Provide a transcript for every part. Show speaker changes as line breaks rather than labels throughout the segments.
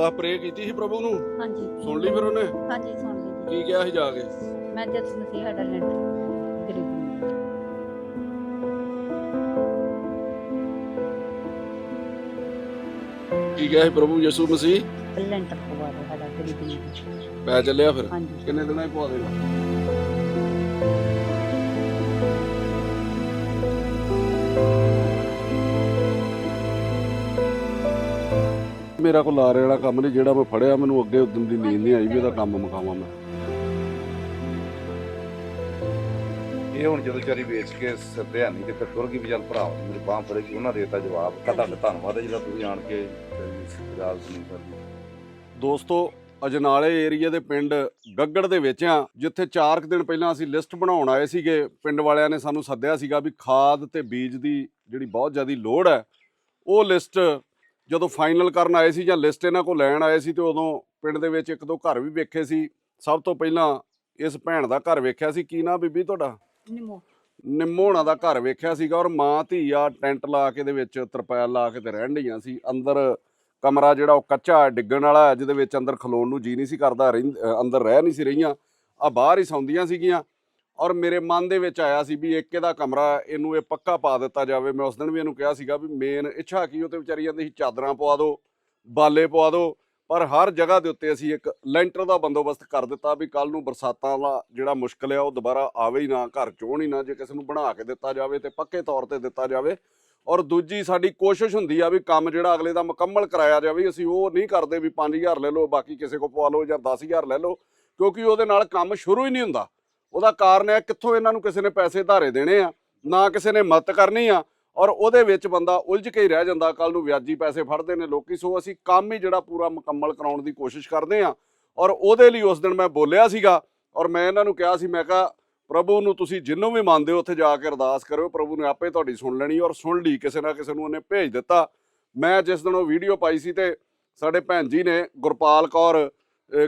ਅਰਦਾਸ ਪ੍ਰੇ ਕੀਤੀ ਸੀ ਪ੍ਰਭੂ ਨੂੰ?
ਹਾਂਜੀ।
ਸੁਣ ਲਈ ਫਿਰ ਉਹਨੇ?
ਹਾਂਜੀ ਸੁਣ ਲਈ
ਕੀ ਕਿਹਾ ਸੀ ਜਾ ਕੇ?
ਮੈਂ ਜਦ ਮਸੀਹ ਗਰੀਬ ਨੂੰ।
ਕੀ ਕਿਹਾ ਸੀ ਪ੍ਰਭੂ ਯਿਸੂ ਮਸੀਹ?
ਲੈਂਟਰ ਪਵਾ ਦੇ ਸਾਡਾ ਗਰੀਬ।
ਪੈ ਚੱਲਿਆ ਫਿਰ?
ਹਾਂਜੀ।
ਕਿੰਨੇ ਦਿਨਾਂ ਹੀ ਪਵਾ ਦੇਗਾ ਮੇਰਾ ਕੋਲ ਲਾਰੇ ਵਾਲਾ ਕੰਮ ਨਹੀਂ ਜਿਹੜਾ ਮੈਂ ਫੜਿਆ ਮੈਨੂੰ ਅੱਗੇ ਉਦੋਂ ਦੀ ਨੀਂਦ ਨਹੀਂ ਆਈ ਵੀ ਇਹਦਾ ਕੰਮ ਮੁਕਾਵਾਂ ਮੈਂ।
ਇਹ ਹੁਣ ਜਦੋਂ ਚਾਰੀ ਵੇਚ ਕੇ ਹੈ ਨਹੀਂ ਤੇ ਫਿਰ ਤੁਰ ਗਈ ਵੀ ਚੱਲ ਭਰਾ ਮੇਰੀ ਬਾਹ ਫੜੇਗੀ ਉਹਨਾਂ ਦਿੱਤਾ ਜਵਾਬ। ਤੁਹਾਡਾ ਧੰਨਵਾਦ ਹੈ ਜਿਹੜਾ ਤੁਸੀਂ ਆਣ ਕੇ ਗੱਲ ਸੁਣੀ ਕਰਦੀ।
ਦੋਸਤੋ ਅਜਨਾਲੇ ਏਰੀਆ ਦੇ ਪਿੰਡ ਗੱਗੜ ਦੇ ਵਿੱਚ ਆ ਜਿੱਥੇ 4 ਦਿਨ ਪਹਿਲਾਂ ਅਸੀਂ ਲਿਸਟ ਬਣਾਉਣ ਆਏ ਸੀਗੇ। ਪਿੰਡ ਵਾਲਿਆਂ ਨੇ ਸਾਨੂੰ ਸੱਦਿਆ ਸੀਗਾ ਵੀ ਖਾਦ ਤੇ ਬੀਜ ਦੀ ਜਿਹੜੀ ਬਹੁਤ ਜ਼ਿਆਦੀ ਲੋੜ ਹੈ ਉਹ ਲਿਸਟ ਜਦੋਂ ਫਾਈਨਲ ਕਰਨ ਆਏ ਸੀ ਜਾਂ ਲਿਸਟ ਇਹਨਾਂ ਕੋਲ ਲੈਣ ਆਏ ਸੀ ਤੇ ਉਦੋਂ ਪਿੰਡ ਦੇ ਵਿੱਚ ਇੱਕ ਦੋ ਘਰ ਵੀ ਵੇਖੇ ਸੀ। ਸਭ ਤੋਂ ਪਹਿਲਾਂ ਇਸ ਭੈਣ ਦਾ ਘਰ ਵੇਖਿਆ ਸੀ। ਕੀ ਨਾਂ ਬੀਬੀ ਤੁਹਾਡਾ?
ਨਿੰਮੋ।
ਨਿੰਮੋਣਾ ਦਾ ਘਰ ਵੇਖਿਆ ਸੀਗਾ ਔਰ ਮਾਂ ਧੀ ਆ ਟੈਂਟ ਲਾ ਕੇ ਦੇ ਵਿੱਚ ਤਰਪਾਲ ਲਾ ਕੇ ਤੇ ਰਹਿਣ ਡੀਆਂ ਸੀ। ਅੰਦਰ ਕਮਰਾ ਜਿਹੜਾ ਉਹ ਕੱਚਾ ਡਿੱਗਣ ਵਾਲਾ ਜਿਹਦੇ ਵਿੱਚ ਅੰਦਰ ਖਲੋਣ ਨੂੰ ਜੀ ਨਹੀਂ ਸੀ ਕਰਦਾ ਅੰਦਰ ਰਹਿ ਨਹੀਂ ਸੀ ਰਹੀਆਂ। ਆ ਬਾਹਰ ਹੀ ਸੌਂਦੀਆਂ ਸੀਗੀਆਂ। ਔਰ ਮੇਰੇ ਮਨ ਦੇ ਵਿੱਚ ਆਇਆ ਸੀ ਵੀ ਇੱਕ ਇਹਦਾ ਕਮਰਾ, ਇਹਨੂੰ ਇਹ ਪੱਕਾ ਪਾ ਦਿੱਤਾ ਜਾਵੇ। ਮੈਂ ਉਸ ਦਿਨ ਵੀ ਇਹਨੂੰ ਕਿਹਾ ਸੀਗਾ ਵੀ ਮੇਨ ਇੱਛਾ ਕੀ ਉਹ ਤੇ ਵਿਚਾਰੀ ਜਾਂਦੀ ਸੀ, ਚਾਦਰਾਂ ਪਵਾ ਦਿਓ ਬਾਲੇ ਪਵਾ ਦਿਓ ਪਰ ਹਰ ਜਗ੍ਹਾ ਦੇ ਉੱਤੇ ਅਸੀਂ ਇੱਕ ਲੈਂਟਰ ਦਾ ਬੰਦੋਬਸਤ ਕਰ ਦਿੱਤਾ ਵੀ ਕੱਲ ਨੂੰ ਬਰਸਾਤਾਂ ਦਾ ਜਿਹੜਾ ਮੁਸ਼ਕਲ ਆ, ਉਹ ਦੁਬਾਰਾ ਆਵੇ ਹੀ ਨਾ, ਘਰ ਚੋਣ ਹੀ ਨਾ, ਜੇ ਕਿਸੇ ਨੂੰ ਬਣਾ ਕੇ ਦਿੱਤਾ ਜਾਵੇ ਤੇ ਪੱਕੇ ਤੌਰ ਤੇ ਦਿੱਤਾ ਜਾਵੇ। ਔਰ ਦੂਜੀ ਸਾਡੀ ਕੋਸ਼ਿਸ਼ ਹੁੰਦੀ ਆ ਵੀ ਕੰਮ ਜਿਹੜਾ ਅਗਲੇ ਦਾ ਮੁਕੰਮਲ ਕਰਾਇਆ ਜਾਵੇ, ਅਸੀਂ ਉਹ ਨਹੀਂ ਕਰਦੇ ਵੀ 5000 ਲੈ ਲਓ, ਬਾਕੀ ਕਿਸੇ ਕੋ ਪਵਾ ਲਓ ਜਾਂ 10000 ਲੈ ਲਓ, ਕਿਉਂਕਿ ਉਹਦੇ ਨਾਲ ਕੰਮ ਸ਼ੁਰੂ ਹੀ ਨਹੀਂ ਹੁੰਦਾ। ਉਹਦਾ ਕਾਰਨ ਹੈ ਕਿੱਥੋਂ ਇਹਨਾਂ ਨੂੰ ਕਿਸੇ ਨੇ ਪੈਸੇ ਧਾਰੇ ਦੇਣੇ ਆ, ਨਾ ਕਿਸੇ ਨੇ ਮਦਦ ਕਰਨੀ ਆ, ਔਰ ਉਹਦੇ ਵਿੱਚ ਬੰਦਾ ਉਲਝ ਕੇ ਹੀ ਰਹਿ ਜਾਂਦਾ ਕੱਲ ਨੂੰ ਵਿਆਜੀ ਪੈਸੇ ਫੜਦੇ ਨੇ ਲੋਕੀ, ਸੋ ਅਸੀਂ ਕੰਮ ਹੀ ਜਿਹੜਾ ਪੂਰਾ ਮੁਕੰਮਲ ਕਰਾਉਣ ਦੀ ਕੋਸ਼ਿਸ਼ ਕਰਦੇ ਆ। ਔਰ ਉਹਦੇ ਲਈ ਉਸ ਦਿਨ ਮੈਂ ਬੋਲਿਆ ਸੀਗਾ, ਔਰ ਮੈਂ ਇਹਨਾਂ ਨੂੰ ਕਿਹਾ ਸੀ, ਮੈਂ ਕਿਹਾ, ਪ੍ਰਭੂ ਨੂੰ ਤੁਸੀਂ ਜਿੰਨੂੰ ਵੀ ਮੰਨਦੇ ਹੋ, ਉੱਥੇ ਜਾ ਕੇ ਅਰਦਾਸ ਕਰਿਓ, ਪ੍ਰਭੂ ਨੇ ਆਪੇ ਤੁਹਾਡੀ ਸੁਣ ਲੈਣੀ, ਔਰ ਸੁਣ ਲਈ, ਕਿਸੇ ਨਾ ਕਿਸੇ ਨੂੰ ਉਹਨੇ ਭੇਜ ਦਿੱਤਾ। ਮੈਂ ਜਿਸ ਦਿਨ ਉਹ ਵੀਡੀਓ ਪਾਈ ਸੀ ਤੇ ਸਾਡੇ ਭੈਣ ਜੀ ਨੇ ਗੁਰਪਾਲ ਕੌਰ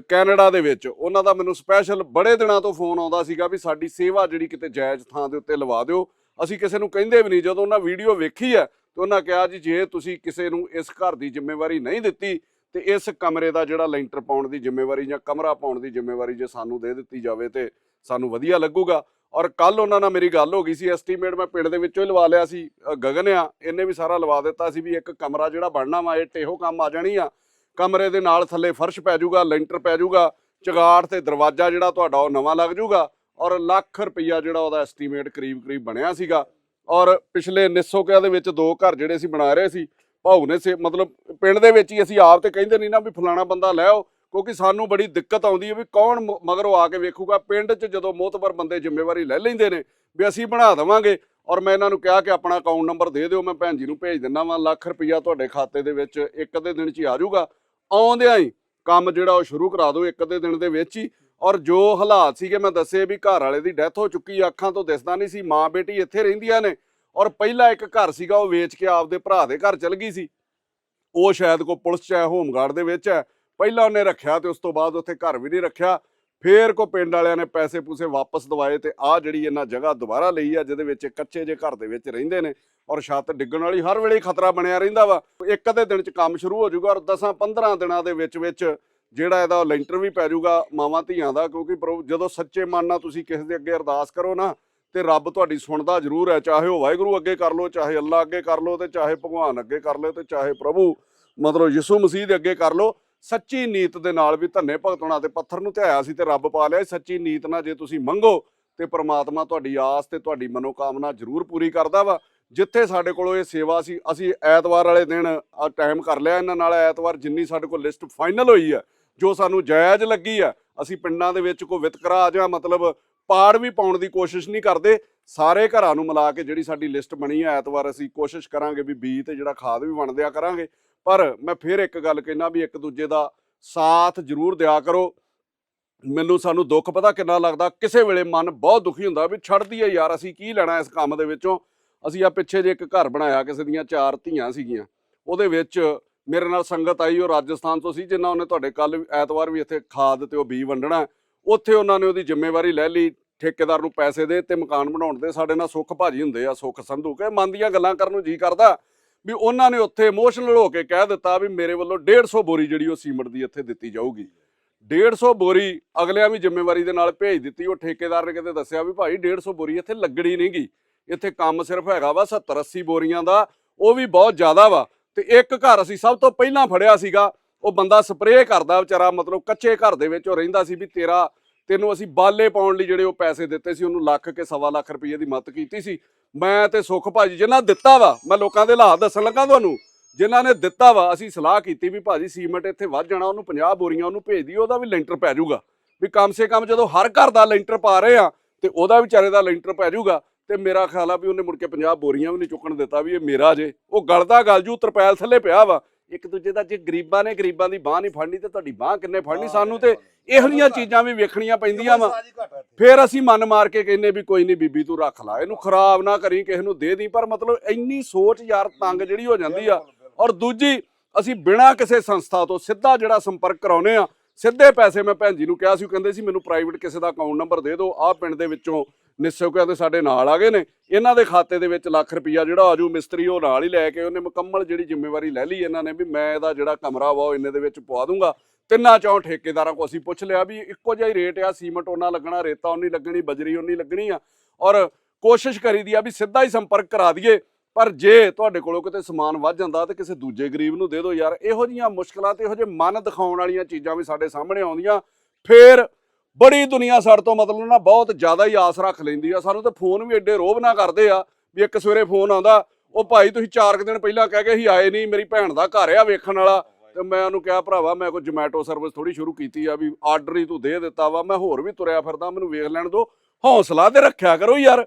ਕੈਨੇਡਾ ਦੇ ਵਿੱਚ ਉਹਨਾਂ ਦਾ ਮੈਨੂੰ ਸਪੈਸ਼ਲ ਬੜੇ ਦਿਨਾਂ ਤੋਂ ਫੋਨ ਆਉਂਦਾ ਸੀਗਾ ਵੀ ਸਾਡੀ ਸੇਵਾ ਜਿਹੜੀ ਕਿਤੇ ਜਾਇਜ਼ ਥਾਂ ਦੇ ਉੱਤੇ ਲਵਾ ਦਿਓ। ਅਸੀਂ ਕਿਸੇ ਨੂੰ ਕਹਿੰਦੇ ਵੀ ਨਹੀਂ, ਜਦੋਂ ਉਹਨਾਂ ਵੀਡੀਓ ਵੇਖੀ ਹੈ, ਤੇ ਉਹਨਾਂ ਕਿਹਾ ਜੀ, ਜੇ ਤੁਸੀਂ ਕਿਸੇ ਨੂੰ ਇਸ ਘਰ ਦੀ ਜ਼ਿੰਮੇਵਾਰੀ ਨਹੀਂ ਦਿੱਤੀ, ਤੇ ਇਸ ਕਮਰੇ ਦਾ ਜਿਹੜਾ ਲੈਂਟਰ ਪਾਉਣ ਦੀ ਜ਼ਿੰਮੇਵਾਰੀ ਜਾਂ ਕਮਰਾ ਪਾਉਣ ਦੀ ਜ਼ਿੰਮੇਵਾਰੀ ਜੇ ਸਾਨੂੰ ਦੇ ਦਿੱਤੀ ਜਾਵੇ, ਤੇ ਸਾਨੂੰ ਵਧੀਆ ਲੱਗੂਗਾ। ਔਰ ਕੱਲ ਉਹਨਾਂ ਨਾਲ ਮੇਰੀ ਗੱਲ ਹੋ ਗਈ ਸੀ ਐਸਟੀਮੇਟ ਮੈਂ ਪਿੰਡ ਦੇ ਵਿੱਚੋਂ ਹੀ ਲਵਾ ਲਿਆ ਸੀ ਗਗਨ ਆ, ਇਹਨੇ ਵੀ ਸਾਰਾ ਲਵਾ ਦਿੱਤਾ ਸੀ ਵੀ ਇੱਕ ਕਮਰਾ ਜਿਹੜਾ ਬਣਨਾ ਵਾ, ਇਹ ਟੇਹੋ ਕੰਮ ਆ ਜਾਣੀ ਆ। ਕਮਰੇ ਦੇ ਨਾਲ ਥੱਲੇ ਫਰਸ਼ ਪੈ ਜਾਊਗਾ, ਲੈਂਟਰ ਪੈ ਜਾਊਗਾ, ਚਗਾੜ ਤੇ ਦਰਵਾਜ਼ਾ ਜਿਹੜਾ ਤੁਹਾਡਾ ਉਹ ਨਵਾਂ ਲੱਗ ਜਾਊਗਾ ਔਰ ਲੱਖ ਰੁਪਈਆ ਜਿਹੜਾ ਉਹਦਾ ਐਸਟੀਮੇਟ ਕਰੀਬ ਕਰੀਬ ਬਣਿਆ ਸੀਗਾ। ਔਰ ਪਿਛਲੇ ਨਿਸੋਕਿਆ ਦੇ ਵਿੱਚ ਦੋ ਘਰ ਜਿਹੜੇ ਅਸੀਂ ਬਣਾ ਰਹੇ ਸੀ, ਭਾਊ ਨੇ ਸੇ ਮਤਲਬ ਪਿੰਡ ਦੇ ਵਿੱਚ ਹੀ ਅਸੀਂ ਆਪ ਤੇ ਕਹਿੰਦੇ ਨਹੀਂ ਨਾ ਵੀ ਫਲਾਣਾ ਬੰਦਾ ਲੈ ਆਓ, ਕਿਉਂਕਿ ਸਾਨੂੰ ਬੜੀ ਦਿੱਕਤ ਆਉਂਦੀ ਹੈ ਵੀ ਕੌਣ ਮ- ਮਗਰੋਂ ਆ ਕੇ ਵੇਖੂਗਾ, ਪਿੰਡ 'ਚ ਜਦੋਂ ਮੋਤਬਰ ਬੰਦੇ ਜ਼ਿੰਮੇਵਾਰੀ ਲੈ ਲੈਂਦੇ ਨੇ ਵੀ ਅਸੀਂ ਬਣਾ ਦੇਵਾਂਗੇ ਔਰ ਮੈਂ ਇਹਨਾਂ ਨੂੰ ਕਿਹਾ ਕਿ ਆਪਣਾ ਅਕਾਊਂਟ ਨੰਬਰ ਦੇ ਦਿਓ, ਮੈਂ ਭੈਣ ਜੀ ਨੂੰ ਭੇਜ ਦਿੰਦਾ ਵਾਂ, ਲੱਖ ਰੁਪਈਆ ਤੁਹਾਡੇ ਖਾਤੇ ਦੇ ਵਿੱਚ ਇੱਕ ਅੱਧੇ ਦਿਨ 'ਚ ਹੀ ਆ ਜਾਊਗਾ। ਆਉਂਦਿਆਂ ਹੀ ਕੰਮ ਜਿਹੜਾ ਉਹ ਸ਼ੁਰੂ ਕਰਾ ਦਿਓ ਇੱਕ ਅੱਧੇ ਦਿਨ ਦੇ ਵਿੱਚ ਹੀ। ਔਰ ਜੋ ਹਾਲਾਤ ਸੀਗੇ, ਮੈਂ ਦੱਸੇ ਵੀ ਘਰ ਵਾਲੇ ਦੀ ਡੈਥ ਹੋ ਚੁੱਕੀ ਅੱਖਾਂ ਤੋਂ ਦਿਸਦਾ ਨਹੀਂ ਸੀ, ਮਾਂ ਬੇਟੀ ਇੱਥੇ ਰਹਿੰਦੀਆਂ ਨੇ। ਔਰ ਪਹਿਲਾ ਇੱਕ ਘਰ ਸੀਗਾ, ਉਹ ਵੇਚ ਕੇ ਆਪਦੇ ਭਰਾ ਦੇ ਘਰ ਚਲ ਗਈ ਸੀ। ਉਹ ਸ਼ਾਇਦ ਕੋ ਪੁਲਿਸ ਚ ਹੈ, ਹੋਮਗਾਰਡ ਦੇ ਵਿੱਚ ਹੈ। ਪਹਿਲਾਂ ਉਹਨੇ ਰੱਖਿਆ ਤੇ ਉਸ ਤੋਂ ਬਾਅਦ ਉੱਥੇ ਘਰ ਵੀ ਨਹੀਂ ਰੱਖਿਆ। ਫੇਰ ਕੋ ਪਿੰਡ ਵਾਲਿਆਂ ਨੇ ਪੈਸੇ ਪੂਸੇ ਵਾਪਸ ਦਵਾਏ ਤੇ ਆ ਜਿਹੜੀ ਇਹਨਾਂ ਜਗ੍ਹਾ ਦੁਬਾਰਾ ਲਈ ਆ, ਜਿਹਦੇ ਵਿੱਚ ਕੱਚੇ ਜੇ ਘਰ ਦੇ ਵਿੱਚ ਰਹਿੰਦੇ ਨੇ ਔਰ ਛੱਤ ਡਿੱਗਣ ਵਾਲੀ ਹਰ ਵੇਲੇ ਖਤਰਾ ਬਣਿਆ ਰਹਿੰਦਾ ਵਾ। ਇੱਕ ਅੱਧੇ ਦਿਨ ਚ ਕੰਮ ਸ਼ੁਰੂ ਹੋ ਜਾਊਗਾ ਔਰ 10 15 ਦਿਨਾਂ ਦੇ ਵਿੱਚ ਵਿੱਚ ਜਿਹੜਾ ਇਹਦਾ ਲੈਂਟਰ ਵੀ ਪੈ ਜਾਊਗਾ ਮਾਵਾਂ ਧੀਆਂ ਦਾ, ਕਿਉਂਕਿ ਪ੍ਰਭੂ ਜਦੋਂ ਸੱਚੇ ਮਨ ਨਾਲ ਤੁਸੀਂ ਕਿਸੇ ਦੇ ਅੱਗੇ ਅਰਦਾਸ ਕਰੋ ਨਾ ਤੇ ਰੱਬ ਤੁਹਾਡੀ ਸੁਣਦਾ ਜ਼ਰੂਰ ਹੈ, ਚਾਹੇ ਉਹ ਵਾਹਿਗੁਰੂ ਅੱਗੇ ਕਰ ਲਓ, ਚਾਹੇ ਅੱਲਾ ਅੱਗੇ ਕਰ ਲਓ ਤੇ ਚਾਹੇ ਭਗਵਾਨ ਅੱਗੇ ਕਰ ਲਓ ਤੇ ਚਾਹੇ ਪ੍ਰਭੂ ਮਤਲਬ ਯਿਸੂ ਮਸੀਹ ਦੇ ਅੱਗੇ ਕਰ ਲਓ। ਸੱਚੀ ਨੀਤ ਦੇ ਨਾਲ ਵੀ ਧੰਨੇ ਭਗਤਣਾ ਤੇ ਪੱਥਰ ਨੂੰ ਧਿਆਇਆ ਸੀ ਤੇ ਰੱਬ ਪਾ ਲਿਆ ਸੱਚੀ ਨੀਤ ਨਾਲ ਜੇ ਤੁਸੀਂ ਮੰਗੋ ਤੇ ਪ੍ਰਮਾਤਮਾ ਤੁਹਾਡੀ ਆਸ ਤੇ ਤੁਹਾਡੀ ਮਨੋਕਾਮਨਾ ਜ਼ਰੂਰ ਪੂਰੀ ਕਰਦਾ ਵਾ। ਜਿੱਥੇ ਸਾਡੇ ਕੋਲੋਂ ਇਹ ਸੇਵਾ ਸੀ, ਅਸੀਂ ਐਤਵਾਰ ਵਾਲੇ ਦਿਨ ਆ ਟਾਈਮ ਕਰ ਲਿਆ ਇਹਨਾਂ ਨਾਲ। ਐਤਵਾਰ ਜਿੰਨੀ ਸਾਡੇ ਕੋਲ ਲਿਸਟ ਫਾਈਨਲ ਹੋਈ ਹੈ ਜੋ ਸਾਨੂੰ ਜਾਇਜ਼ ਲੱਗੀ ਹੈ ਅਸੀਂ ਪਿੰਡਾਂ ਦੇ ਵਿੱਚ ਕੋਈ ਵਿਤਕਰਾ ਜਾਂ ਮਤਲਬ ਪਾੜ ਵੀ ਪਾਉਣ ਦੀ ਕੋਸ਼ਿਸ਼ ਨਹੀਂ ਕਰਦੇ। ਸਾਰੇ ਘਰਾਂ ਨੂੰ ਮਿਲਾ ਕੇ ਜਿਹੜੀ ਸਾਡੀ ਲਿਸਟ ਬਣੀ ਹੈ ਐਤਵਾਰ ਅਸੀਂ ਕੋਸ਼ਿਸ਼ ਕਰਾਂਗੇ ਵੀ ਬੀਜ ਤੇ ਜਿਹੜਾ ਖਾਦ ਵੀ ਵੰਡਦਿਆ ਕਰਾਂਗੇ। ਪਰ ਮੈਂ ਫਿਰ ਇੱਕ ਗੱਲ ਕਹਿਣਾ ਵੀ ਇੱਕ ਦੂਜੇ ਦਾ ਸਾਥ ਜ਼ਰੂਰ ਦਿਆ ਕਰੋ। ਮੈਨੂੰ ਸਾਨੂੰ ਦੁੱਖ ਪਤਾ ਕਿੰਨਾ ਲੱਗਦਾ, ਕਿਸੇ ਵੇਲੇ ਮਨ ਬਹੁਤ ਦੁਖੀ ਹੁੰਦਾ ਵੀ ਛੱਡਦੀ ਦਈਏ ਯਾਰ, ਅਸੀਂ ਕੀ ਲੈਣਾ ਇਸ ਕੰਮ ਦੇ ਵਿੱਚੋਂ? ਅਸੀਂ ਆ ਪਿੱਛੇ ਜੇ ਇੱਕ ਘਰ ਬਣਾਇਆ, ਕਿਸੇ ਦੀਆਂ ਚਾਰ ਧੀਆਂ ਸੀਗੀਆਂ। ਉਹਦੇ ਵਿੱਚ ਮੇਰੇ ਨਾਲ ਸੰਗਤ ਆਈ, ਉਹ ਰਾਜਸਥਾਨ ਤੋਂ ਸੀ ਜਿਨ੍ਹਾਂ ਉਹਨੇ ਤੁਹਾਡੇ ਕੱਲ ਐਤਵਾਰ ਵੀ ਇੱਥੇ ਖਾਦ ਤੇ ਉਹ ਬੀ ਵੰਡਣਾ। ਉੱਥੇ ਉਹਨਾਂ ਨੇ ਉਹਦੀ ਜ਼ਿੰਮੇਵਾਰੀ ਲੈ ਲਈ, ਠੇਕੇਦਾਰ ਨੂੰ ਪੈਸੇ ਦੇ ਤੇ ਮਕਾਨ ਬਣਾਉਣ ਦੇ, ਸਾਡੇ ਨਾਲ ਸੁੱਖ ਭਾਜੀ ਹੁੰਦੇ ਆ, ਸੁੱਖ ਸੰਧੂ, ਕੇ ਮਨ ਦੀਆਂ ਗੱਲਾਂ ਕਰਨ ਨੂੰ ਜੀ ਕਰਦਾ। ਵੀ ਉਹਨਾਂ ਨੇ ਉੱਥੇ ਇਮੋਸ਼ਨਲ ਹੋ ਕੇ ਕਹਿ ਦਿੱਤਾ ਵੀ ਮੇਰੇ ਵੱਲੋਂ 150 ਬੋਰੀ ਜਿਹੜੀ ਉਹ ਸੀਮਟ ਦੀ ਇੱਥੇ ਦਿੱਤੀ ਜਾਊਗੀ। 150 ਬੋਰੀ ਅਗਲਿਆਂ ਵੀ ਜ਼ਿੰਮੇਵਾਰੀ ਦੇ ਨਾਲ ਭੇਜ ਦਿੱਤੀ। ਉਹ ਠੇਕੇਦਾਰ ਨੇ ਕਿਤੇ ਦੱਸਿਆ ਵੀ ਭਾਈ 150 ਬੋਰੀ ਇੱਥੇ ਲੱਗਣੀ ਨਹੀਂਗੀ। ਇੱਥੇ ਕੰਮ ਸਿਰਫ ਹੈਗਾ ਵਾ 70 80 ਬੋਰੀਆਂ ਦਾ, ਉਹ ਵੀ ਬਹੁਤ ਜ਼ਿਆਦਾ ਵਾ। ਤੇ ਇੱਕ ਘਰ ਅਸੀਂ ਸਭ ਤੋਂ ਪਹਿਲਾਂ ਫੜਿਆ ਸੀਗਾ, ਉਹ ਬੰਦਾ ਸਪਰੇਅ ਕਰਦਾ ਵਿਚਾਰਾ, ਮਤਲਬ ਕੱਚੇ ਘਰ ਦੇ ਵਿੱਚ ਉਹ ਰਹਿੰਦਾ ਸੀ ਵੀ ਤੇਰਾ, ਤੈਨੂੰ ਅਸੀਂ ਬਾਲੇ ਪਾਉਣ ਲਈ ਜਿਹੜੇ ਉਹ ਪੈਸੇ ਦਿੱਤੇ ਸੀ, ਉਹਨੂੰ ਲੱਖ ਕੇ ਸਵਾ ਲੱਖ ਰੁਪਏ ਦੀ ਮਦਦ ਕੀਤੀ ਸੀ। ਮੈਂ ਤੇ ਸੁਖ ਭਾਜੀ ਜਿਨ੍ਹਾਂ ਦਿੱਤਾ ਵਾ, ਮੈਂ ਲੋਕਾਂ ਦੇ ਹਾਲਾਤ ਦੱਸਣ ਲੱਗਾ ਤੁਹਾਨੂੰ, ਜਿਨ੍ਹਾਂ ਨੇ ਦਿੱਤਾ ਵਾ, ਅਸੀਂ ਸਲਾਹ ਕੀਤੀ ਵੀ ਭਾਜੀ ਸੀਮੈਂਟ ਇੱਥੇ ਵੱਧ ਜਾਣਾ, ਉਹਨੂੰ 50 ਬੋਰੀਆਂ ਉਹਨੂੰ ਭੇਜ ਦਿਓ, ਉਹਦਾ ਵੀ ਲੈਂਟਰ ਪੈ ਜਾਊਗਾ। ਵੀ ਕਮ ਸੇ ਕਮ ਜਦੋਂ ਹਰ ਘਰ ਦਾ ਲੈਂਟਰ ਪਾ ਰਹੇ ਆ, ਤੇ ਉਹਦਾ ਵਿਚਾਰੇ ਦਾ ਲੈਂਟਰ ਪੈ ਜਾਊਗਾ, ਤੇ ਮੇਰਾ ਖਿਆਲ ਆ ਵੀ ਉਹਨੇ ਮੁੜ ਕੇ 50 ਬੋਰੀਆਂ ਵੀ ਨਹੀਂ ਚੁੱਕਣ ਦਿੱਤਾ, ਵੀ ਇਹ ਮੇਰਾ ਜੇ। ਉਹ ਗਲਦਾ ਗਲ ਜੂ, ਤਰਪੈਲ ਥੱਲੇ ਪਿਆ ਵਾ ਇੱਕ ਦੂਜੇ ਦਾ ਜੇ ਗਰੀਬਾਂ ਨੇ ਗਰੀਬਾਂ ਦੀ ਬਾਹ ਨਹੀਂ ਫੜਨੀ ਤੇ ਤੁਹਾਡੀ ਬਾਹ ਕਿੰਨੇ ਫੜਨੀ? ਸਾਨੂੰ ਤੇ ਇਹੋ ਜਿਹੀਆਂ ਚੀਜ਼ਾਂ ਵੀ ਵੇਖਣੀਆਂ ਪੈਂਦੀਆਂ ਵਾ। ਫਿਰ ਅਸੀਂ ਮਨ ਮਾਰ ਕੇ ਕਹਿੰਨੇ ਵੀ ਕੋਈ ਨਹੀਂ ਬੀਬੀ ਤੂੰ ਰੱਖ ਲੈ ਇਹਨੂੰ ਖਰਾਬ ਨਾ ਕਰੀ ਕਿਸੇ ਨੂੰ ਦੇ ਦੀ ਪਰ ਮਤਲਬ ਇੰਨੀ ਸੋਚ ਯਾਰ ਤੰਗ ਜਿਹੜੀ ਹੋ ਜਾਂਦੀ ਆ। ਔਰ ਦੂਜੀ ਅਸੀਂ ਬਿਨਾਂ ਕਿਸੇ ਸੰਸਥਾ ਤੋਂ ਸਿੱਧਾ ਜਿਹੜਾ ਸੰਪਰਕ ਕਰਾਉਨੇ ਆ ਸਿੱਧੇ ਪੈਸੇ ਮੈਂ ਭੈਣ ਜੀ ਨੂੰ ਕਿਹਾ ਸੀ ਉਹ ਕਹਿੰਦੇ ਸੀ ਮੈਨੂੰ ਪ੍ਰਾਈਵੇਟ ਕਿਸੇ ਦਾ ਅਕਾਊਂਟ ਨੰਬਰ ਦੇ ਦਿਓ ਆਹ ਪਿੰਡ ਦੇ ਵਿੱਚੋਂ ਨਿਸੋਕਿਆ ਦੇ ਸਾਡੇ ਨਾਲ ਆ ਗਏ ਨੇ। ਇਹਨਾਂ ਦੇ ਖਾਤੇ ਦੇ ਵਿੱਚ ਲੱਖ ਰੁਪਈਆ ਜਿਹੜਾ ਆਜੂ, ਮਿਸਤਰੀ ਉਹ ਨਾਲ ਹੀ ਲੈ ਕੇ ਉਹਨੇ ਮੁਕੰਮਲ ਜਿਹੜੀ ਜ਼ਿੰਮੇਵਾਰੀ ਲੈ ਲਈ ਇਹਨਾਂ ਨੇ ਵੀ ਮੈਂ ਇਹਦਾ ਜਿਹੜਾ ਕਮਰਾ ਵਾ ਉਹ ਇੰਨੇ ਦੇ ਵਿੱਚ ਪਵਾ ਦੂੰਗਾ। ਤਿੰਨਾਂ ਚੌਂ ਠੇਕੇਦਾਰਾਂ ਕੋ ਅਸੀਂ ਪੁੱਛ ਲਿਆ ਵੀ ਇੱਕੋ ਜਿਹਾ ਹੀ ਰੇਟ ਆ, ਸੀਮਟ ਉਹਨਾਂ ਲੱਗਣਾ, ਰੇਤਾ ਉਨੀ ਲੱਗਣੀ, ਬਜਰੀ ਉਨੀ ਲੱਗਣੀ ਆ। ਔਰ ਕੋਸ਼ਿਸ਼ ਕਰੀਦੀ ਆ ਵੀ ਸਿੱਧਾ ਹੀ ਸੰਪਰਕ ਕਰਾ ਦਈਏ, ਪਰ ਜੇ ਤੁਹਾਡੇ ਕੋਲੋਂ ਕਿਤੇ ਸਮਾਨ ਵੱਧ ਜਾਂਦਾ ਤਾਂ ਕਿਸੇ ਦੂਜੇ ਗਰੀਬ ਨੂੰ ਦੇ ਦਿਓ ਯਾਰ, ਇਹੋ ਜੀਆਂ ਮੁਸ਼ਕਲਾਂ ਤੇ ਇਹੋ ਜਿਹੇ ਮਨ ਦਿਖਾਉਣ ਵਾਲੀਆਂ ਚੀਜ਼ਾਂ ਵੀ ਸਾਡੇ ਸਾਹਮਣੇ ਆਉਂਦੀਆਂ, ਫੇਰ ਬੜੀ ਦੁਨੀਆ ਸਾਡੇ ਤੋਂ ਮਤਲਬ ਨਾ ਬਹੁਤ ਜ਼ਿਆਦਾ ਹੀ ਆਸ ਰੱਖ ਲੈਂਦੀ ਆ। ਸਾਨੂੰ ਤੇ ਫੋਨ ਵੀ ਐਡੇ ਰੋਬ ਨਾ ਕਰਦੇ ਆ ਵੀ ਇੱਕ ਸਵੇਰੇ ਫੋਨ ਆਉਂਦਾ, ਉਹ ਭਾਈ ਤੁਸੀਂ 4 ਦਿਨ ਪਹਿਲਾਂ ਕਹਿ ਕੇ ਸੀ ਆਏ ਨਹੀਂ, ਮੇਰੀ ਭੈਣ ਦਾ ਘਰ ਆ ਵੇਖਣ ਵਾਲਾ। ਤੇ ਮੈਂ ਉਹਨੂੰ ਕਿਹਾ, ਭਰਾਵਾ, ਮੈਂ ਕੋਈ ਜੋਮੈਟੋ ਸਰਵਿਸ ਥੋੜੀ ਸ਼ੁਰੂ ਕੀਤੀ ਆ ਵੀ ਆਰਡਰ ਹੀ ਤੂੰ ਦੇ ਦਿੱਤਾ ਵਾ, ਮੈਂ ਹੋਰ ਵੀ ਤੁਰਿਆ ਫਿਰਦਾ, ਮੈਨੂੰ ਵੇਖ ਲੈਣ ਦੋ ਹੌਸਲਾ ਤੇ ਰੱਖਿਆ ਕਰੋ ਯਾਰ।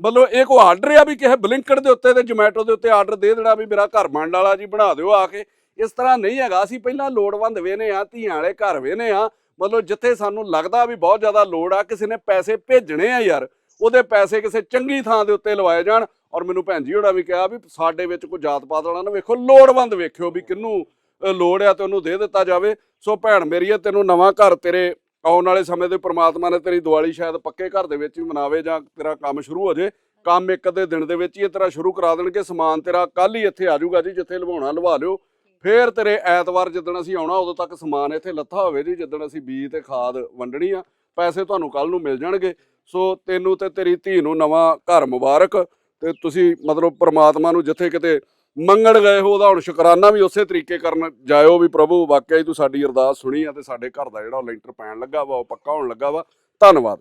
ਮਤਲਬ ਇਹ ਕੋ ਆਰਡਰ ਆ ਵੀ ਕਿਸੇ ਬਲਿੰਕਡ ਦੇ ਉੱਤੇ ਤੇ ਜੋਮੈਟੋ ਦੇ ਉੱਤੇ ਆਰਡਰ ਦੇ ਦੇਣਾ ਵੀ ਮੇਰਾ ਘਰ ਬਣਨ ਵਾਲਾ ਜੀ ਬਣਾ ਦਿਓ ਆ ਕੇ। ਇਸ ਤਰ੍ਹਾਂ ਨਹੀਂ ਹੈਗਾ, ਅਸੀਂ ਪਹਿਲਾਂ ਲੋੜਵੰਦ ਵੇਨੇ ਆ, ਧੀਆਂ ਵਾਲੇ ਘਰ ਵੇਨੇ ਆ। ਮਤਲਬ ਜਿੱਥੇ ਸਾਨੂੰ ਲੱਗਦਾ ਵੀ ਬਹੁਤ ਜ਼ਿਆਦਾ ਲੋੜ ਆ, ਕਿਸੇ ਨੇ ਪੈਸੇ ਭੇਜਣੇ ਆ ਯਾਰ, ਉਹਦੇ ਪੈਸੇ ਕਿਸੇ ਚੰਗੀ ਥਾਂ ਦੇ ਉੱਤੇ ਲਵਾਏ ਜਾਣ। ਔਰ ਮੈਨੂੰ ਭੈਣ ਜੀ ਹੋਣਾ ਵੀ ਕਿਹਾ ਵੀ ਸਾਡੇ ਵਿੱਚ ਕੋਈ ਜਾਤ ਪਾਤ ਵਾਲਾ ਨਾ ਵੇਖੋ, ਲੋੜਵੰਦ ਵੇਖਿਓ ਵੀ ਕਿੰਨੂੰ ਲੋੜ ਆ ਤੇ ਉਹਨੂੰ ਦੇ ਦਿੱਤਾ ਜਾਵੇ। ਸੋ ਭੈਣ ਮੇਰੀ ਤੈਨੂੰ ਨਵਾਂ ਘਰ ਤੇਰੇ ਆਉਣ ਵਾਲੇ ਸਮੇਂ ਦੇ ਪ੍ਰਮਾਤਮਾ ਨੇ ਤੇਰੀ ਦੀਵਾਲੀ ਸ਼ਾਇਦ ਪੱਕੇ ਘਰ ਦੇ ਵਿੱਚ ਹੀ ਮਨਾਵੇ ਜਾਂ ਤੇਰਾ ਕੰਮ ਸ਼ੁਰੂ ਹੋ ਜੇ। ਕੰਮ ਇੱਕ ਅੱਧੇ ਦਿਨ ਦੇ ਵਿੱਚ ਹੀ ਇਹ ਤੇਰਾ ਸ਼ੁਰੂ ਕਰਾ ਦੇਣਗੇ। ਸਮਾਨ ਤੇਰਾ ਕੱਲ ਹੀ ਇੱਥੇ ਆ ਜਾਊਗਾ ਜੀ, ਜਿੱਥੇ ਲਵਾਉਣਾ ਲਵਾ ਲਿਓ। ਫੇਰ ਤੇਰੇ ਐਤਵਾਰ ਜਿੱਦਣ ਅਸੀਂ ਆਉਣਾ, ਉਦੋਂ ਤੱਕ ਸਮਾਨ ਇੱਥੇ ਲੱਥਾ ਹੋਵੇ ਜੀ, ਜਿੱਦਣ ਅਸੀਂ ਬੀਜ ਤੇ ਖਾਦ ਵੰਡਣੀ ਆ, ਪੈਸੇ ਤੁਹਾਨੂੰ ਕੱਲ ਨੂੰ ਮਿਲ ਜਾਣਗੇ। ਸੋ ਤੈਨੂੰ ਤੇ ਤੇਰੀ ਧੀ ਨੂੰ ਨਵਾਂ ਘਰ ਮੁਬਾਰਕ ਤੇ ਤੁਸੀਂ ਮਤਲਬ ਪ੍ਰਮਾਤਮਾ ਨੂੰ ਜਿੱਥੇ ਕਿਤੇ ਮੰਗਣ ਗਏ ਹੋ, ਉਹਦਾ ਹੁਣ ਸ਼ੁਕਰਾਨਾ ਵੀ ਉਸੇ ਤਰੀਕੇ ਕਰਨ ਜਾਇਓ ਵੀ ਪ੍ਰਭੂ, ਵਾਕਿਆ ਹੀ ਤੂੰ ਸਾਡੀ ਅਰਦਾਸ ਸੁਣੀ ਆ ਤੇ ਸਾਡੇ ਘਰ ਦਾ ਜਿਹੜਾ ਉਹ ਲੈਂਟਰ ਪੈਣ ਲੱਗਾ ਵਾ, ਉਹ ਪੱਕਾ ਹੋਣ ਲੱਗਾ ਵਾ। ਧੰਨਵਾਦ।